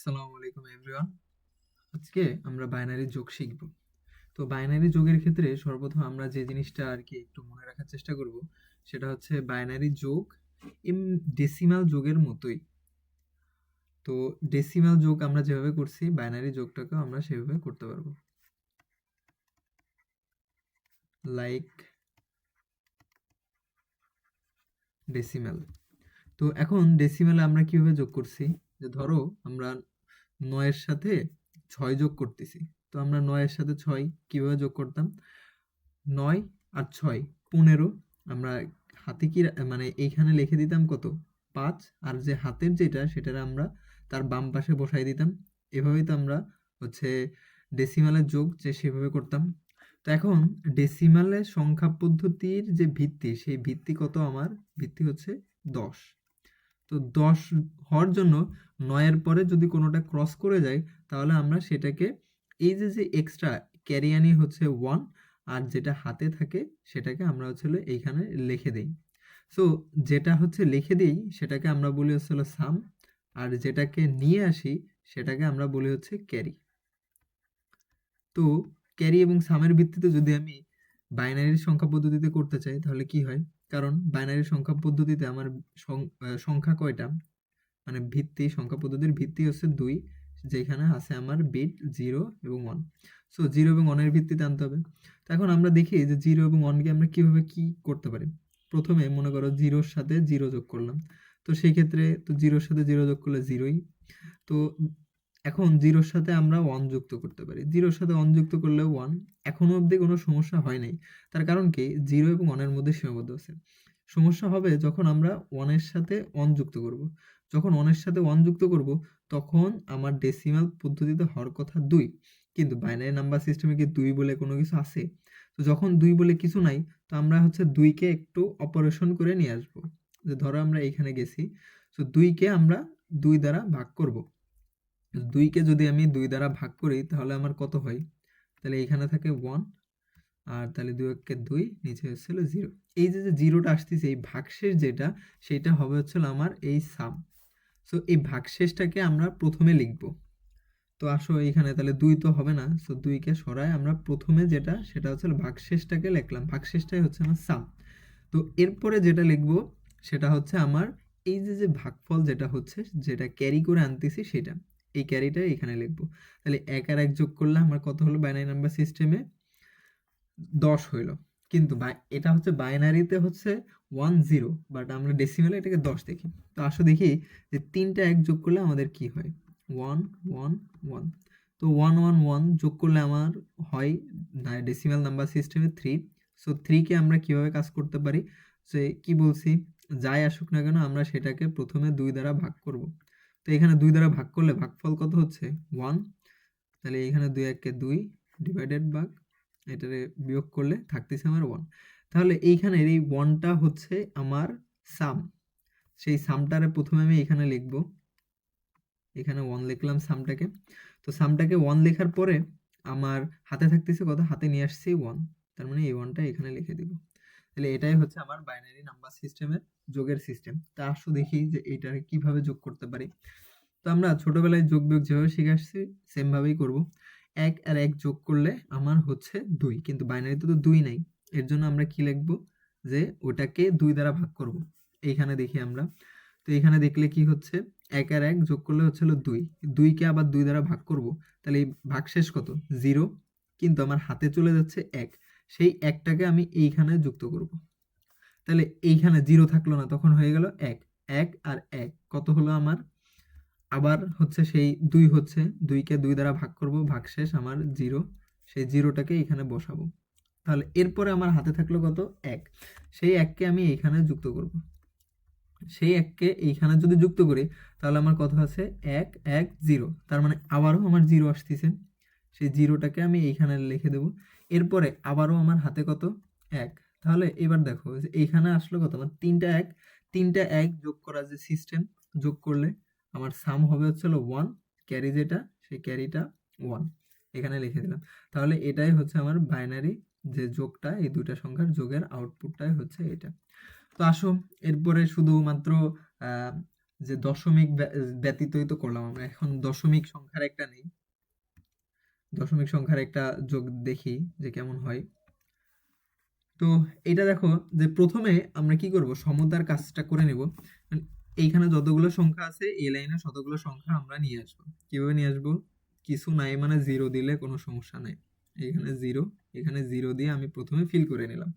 আসসালামু আলাইকুম এভরিওয়ান আজকে আমরা বাইনারি যোগ শিখব। তো বাইনারি যোগের ক্ষেত্রে সর্বপ্রথম আমরা যে জিনিসটা আর কি একটু মনে রাখার চেষ্টা করব, সেটা হচ্ছে বাইনারি যোগ এম ডেসিমাল যোগের মতোই। তো ডেসিমাল যোগ আমরা যেভাবে করছি বাইনারি যোগটাকেও আমরা সেভাবে করতে পারব। লাইক ডেসিমাল তো এখন ডেসিমালে আমরা কীভাবে যোগ করছি? যে ধরো আমরা নয়ের সাথে ছয় যোগ করতেছি। তো আমরা নয়ের সাথে ছয় কীভাবে যোগ করতাম? নয় আর ছয়, পনেরো। আমরা হাতে কি মানে এইখানে লিখে দিতাম কত? পাঁচ। আর যে হাতের যেটা সেটা আমরা তার বাম পাশে বসাই দিতাম। এভাবেই তো আমরা হচ্ছে ডেসিমালের যোগ যে সেভাবে করতাম। তো এখন ডেসিমালের সংখ্যা পদ্ধতির যে ভিত্তি, সেই ভিত্তি কত আমার? ভিত্তি হচ্ছে দশ। তো দশ হওয়ার জন্য নয়ের পরে যদি কোনোটা ক্রস করে যায়, তাহলে আমরা সেটাকে এই যে যে এক্সট্রা ক্যারিয়ানি হচ্ছে ওয়ান আর যেটা হাতে থাকে সেটাকে আমরা হচ্ছে এইখানে লিখে দিই। সো যেটা হচ্ছে লিখে দিই, সেটাকে আমরা বলি হচ্ছে সাম আর যেটাকে নিয়ে আসি, সেটাকে আমরা বলি হচ্ছে ক্যারি তো ক্যারি এবং সামের ভিত্তিতে যদি আমি বাইনারির সংখ্যা পদ্ধতিতে করতে চাই, তাহলে কি হয়? কারণ বাইনারি সংখ্যা পদ্ধতিতে আমার সংখ্যা কয়টা? মানে ভিত্তি, সংখ্যা পদ্ধতির ভিত্তি হচ্ছে দুই, যেখানে আছে আমার বিট জিরো এবং ওয়ান সো জিরো এবং ওয়ানের ভিত্তিতে আনতে হবে। তো এখন আমরা দেখি যে জিরো এবং ওয়ানকে আমরা কীভাবে কি করতে পারি? প্রথমে মনে করো জিরোর সাথে জিরো যোগ করলাম। তো সেই ক্ষেত্রে তো জিরোর সাথে জিরো যোগ করলে জিরোই তো এখন জিরোর সাথে আমরা ওয়ান যুক্ত করতে পারি। জিরোর সাথে ওয়ান যুক্ত করলে ওয়ান এখনও অবধি কোনো সমস্যা হয় নাই। তার কারণ কি? জিরো এবং ওয়ানের মধ্যে সীমাবদ্ধ আছে। সমস্যা হবে যখন আমরা ওয়ানের সাথে ওয়ান যুক্ত করব। যখন ওয়ানের সাথে ওয়ান যুক্ত করব, তখন আমার ডেসিমাল পদ্ধতিতে হওয়ার কথা দুই। কিন্তু বাইনারি নাম্বার সিস্টেমে কি দুই বলে কোনো কিছু আছে? তো যখন দুই বলে কিছু নাই, তো আমরা হচ্ছে দুইকে একটু অপারেশন করে নিয়ে আসব। যে ধরো আমরা এইখানে গেছি, তো দুইকে আমরা দুই দ্বারা ভাগ করব। দুইকে যদি আমি দুই দ্বারা ভাগ করি, তাহলে আমার কত হয়? তাহলে এইখানে থাকে ওয়ান আর তাহলে দুই একে দুই, নিচে হচ্ছিল জিরো এই যে যে জিরোটা আসতেছে, এই ভাগশেষ যেটা, সেটা হবে হচ্ছিল আমার এই সাম সো এই ভাগশেষটাকে আমরা প্রথমে লিখব। তো আসো এইখানে তাহলে দুই তো হবে না। সো দুইকে সরায় আমরা প্রথমে যেটা, সেটা হচ্ছে ভাগশেষটাকে লিখলাম। ভাগশেষটাই হচ্ছে আমার সাম তো এরপরে যেটা লিখব, সেটা হচ্ছে আমার এই যে যে ভাগফল যেটা হচ্ছে, যেটা ক্যারি করে আনতেছি সেটা। এই ক্যারিটা এখানে লিখব। তাহলে এক আর এক যোগ করলে আমার কত হলো? বাইনারি নাম্বার সিস্টেমে দশ হইল। কিন্তু এটা হচ্ছে বাইনারিতে হচ্ছে ওয়ান জিরো বাট আমরা ডেসিমেলে এটাকে দশ দেখি। তো আসো দেখি যে তিনটা এক যোগ করলে আমাদের কি হয়? ওয়ান ওয়ান ওয়ান তো ওয়ান ওয়ান ওয়ান যোগ করলে আমার হয় decimal number system three so থ্রিকে আমরা কীভাবে কাজ করতে পারি? সে কি বলছি? যাই আসুক না কেন আমরা সেটাকে প্রথমে দুই দ্বারা ভাগ করব। তো এখানে দুই দ্বারা ভাগ করলে ভাগফল কত হচ্ছে? ওয়ান তাহলে এখানে দুই এককে দুই ডিভাইডেড ভাগ, এটারে বিয়োগ করলে থাকতেছে আমার ওয়ান তাহলে এইখানের এই ওয়ানটা হচ্ছে আমার সাম সেই সামটারে প্রথমে আমি এখানে লিখব। এখানে ওয়ান লিখলাম সামটাকে তো সামটাকে ওয়ান লেখার পরে আমার হাতে থাকতেছে কত? হাতে নিয়ে আসছি ওয়ান তার মানে এই ওয়ানটা এখানে লিখে দিব। তাহলে এটাই হচ্ছে আমার বাইনারি নাম্বার সিস্টেমের যোগের সিস্টেম তা আসো দেখি যে এইটারে কীভাবে যোগ করতে পারি। তো আমরা ছোটবেলায় যোগ বিয়োগ যেভাবে শিখে আসছি সেম ভাবেই করব। এক আর এক যোগ করলে আমার হচ্ছে দুই, কিন্তু বাইনারিতে তো দুই নাই। এর জন্য আমরা কি লিখব? যে ওটাকে দুই দ্বারা ভাগ করব। এইখানে দেখি আমরা। তো এখানে দেখলে কি হচ্ছে? এক আর এক যোগ করলে হচ্ছে হলো দুই। দুইকে আবার দুই দ্বারা ভাগ করব। তাহলে এই ভাগশেষ কত? জিরো। কিন্তু আমার হাতে চলে যাচ্ছে এক। সেই একটাকে আমি এইখানে যুক্ত করব। তাহলে এইখানে জিরো থাকল না, তখন হয়ে গেল এক। এক আর এক, কত হলো আমার? আবার হচ্ছে সেই দুই হচ্ছে, দুইকে দুই দ্বারা ভাগ করব, ভাগশেষ আমার জিরো সেই জিরোটাকে এখানে বসাবো। তাহলে এরপরে আমার হাতে থাকল কত? এক। সেই এককে আমি এইখানে যুক্ত করব। সেই এককে এইখানে যদি যুক্ত করি, তাহলে আমার কত আছে? এক এক জিরো তার মানে আবারও আমার জিরো আসতেছে। সেই জিরোটাকে আমি এইখানে লিখে দেব। এরপরে আবারও আমার হাতে কত? এক। তাহলে এবার দেখো এইখানে আসলো কত? আমার তিনটা এক। তিনটা এক যোগ করার যে সিস্টেম যোগ করলে আমার সাম হবে হচ্ছে ওয়ান ক্যারি যেটা, সেই ক্যারিটা ওয়ান এখানে লিখে দিলাম। তাহলে এটাই হচ্ছে আমার বাইনারি যে যোগটা, এই দুইটা সংখ্যার যোগের আউটপুটটাই হচ্ছে এটা। তো আসো, এরপরে শুধুমাত্র যে দশমিক ব্য- ব্যতীতই তো করলাম আমরা। এখন দশমিক সংখ্যার একটা নেই। দশমিক সংখ্যার একটা যোগ দেখি যে কেমন হয়। তো এটা দেখো যে প্রথমে আমরা কি করব? সমতার কাজটা করে নেব। এইখানে যতগুলো সংখ্যা আছে, এই লাইনে ততগুলো সংখ্যা আমরা নিয়ে আসব। কীভাবে নিয়ে আসব? কিছু নাই মানে জিরো দিলে কোনো সমস্যা নাই। এখানে জিরো এখানে জিরো দিয়ে আমি প্রথমে ফিল করে নিলাম।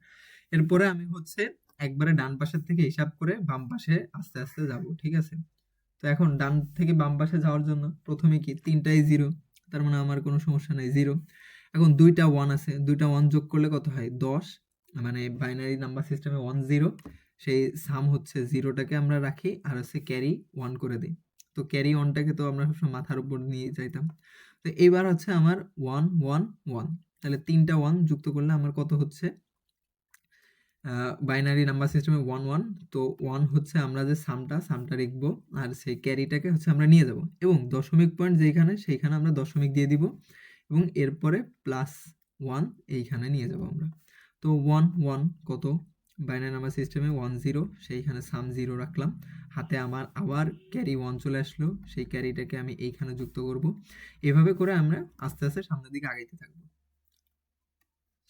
এরপরে আমি হচ্ছে একবারে ডান পাশের থেকে হিসাব করে বাম পাশে আস্তে আস্তে যাব, ঠিক আছে? তো এখন ডান থেকে বাম পাশে যাওয়ার জন্য প্রথমে কি? তিনটাই জিরো তার মানে আমার কোনো সমস্যা নাই জিরো এখন দুইটা ওয়ান আছে, দুইটা ওয়ান যোগ করলে কত হয়? দশ। মানে binary number system one zero সেই সাম হচ্ছে জিরোটাকে আমরা রাখি আর হচ্ছে ক্যারি ওয়ান করে দিই। তো ক্যারি ওয়ানটাকে তো আমরা সবসময় মাথার উপর নিয়ে যাইতাম। তো এইবার হচ্ছে আমার ওয়ান ওয়ান ওয়ান তাহলে তিনটা ওয়ান যুক্ত করলে আমার কত হচ্ছে? Binary number system one one তো ওয়ান হচ্ছে আমরা যে সামটা সামটা লিখব, আর সেই ক্যারিটাকে হচ্ছে আমরা নিয়ে যাব। এবং দশমিক পয়েন্ট যেইখানে, সেইখানে আমরা দশমিক দিয়ে দিব, এবং এরপরে প্লাস ওয়ান এইখানে নিয়ে যাব আমরা। তো ওয়ান ওয়ান কত? Binary number system one zero সেইখানে সাম জিরো রাখলাম। হাতে আমার আবার ক্যারি ওয়ান চলে আসলো, সেই ক্যারিটাকে আমি এইখানে যুক্ত করব। এভাবে করে আমরা আস্তে আস্তে সামনের দিকে আগাইতে থাকব।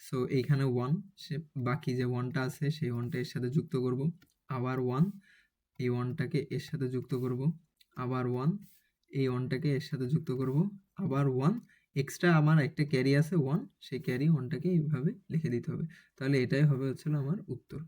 সো এইখানে ওয়ান সে বাকি যে ওয়ানটা আছে, সেই ওয়ানটা এর সাথে যুক্ত করব। আবার ওয়ান এই ওয়ানটাকে এর সাথে যুক্ত করব। আবার ওয়ান এই ওয়ানটাকে এর সাথে যুক্ত করব। আবার ওয়ান এক্সট্রা আমার একটা ক্যারি আছে ওয়ান সেই ক্যারি ওয়ানটাকে এইভাবে লিখে দিতে হবে। তাহলে এটাই হবে হচ্ছিল আমার উত্তর।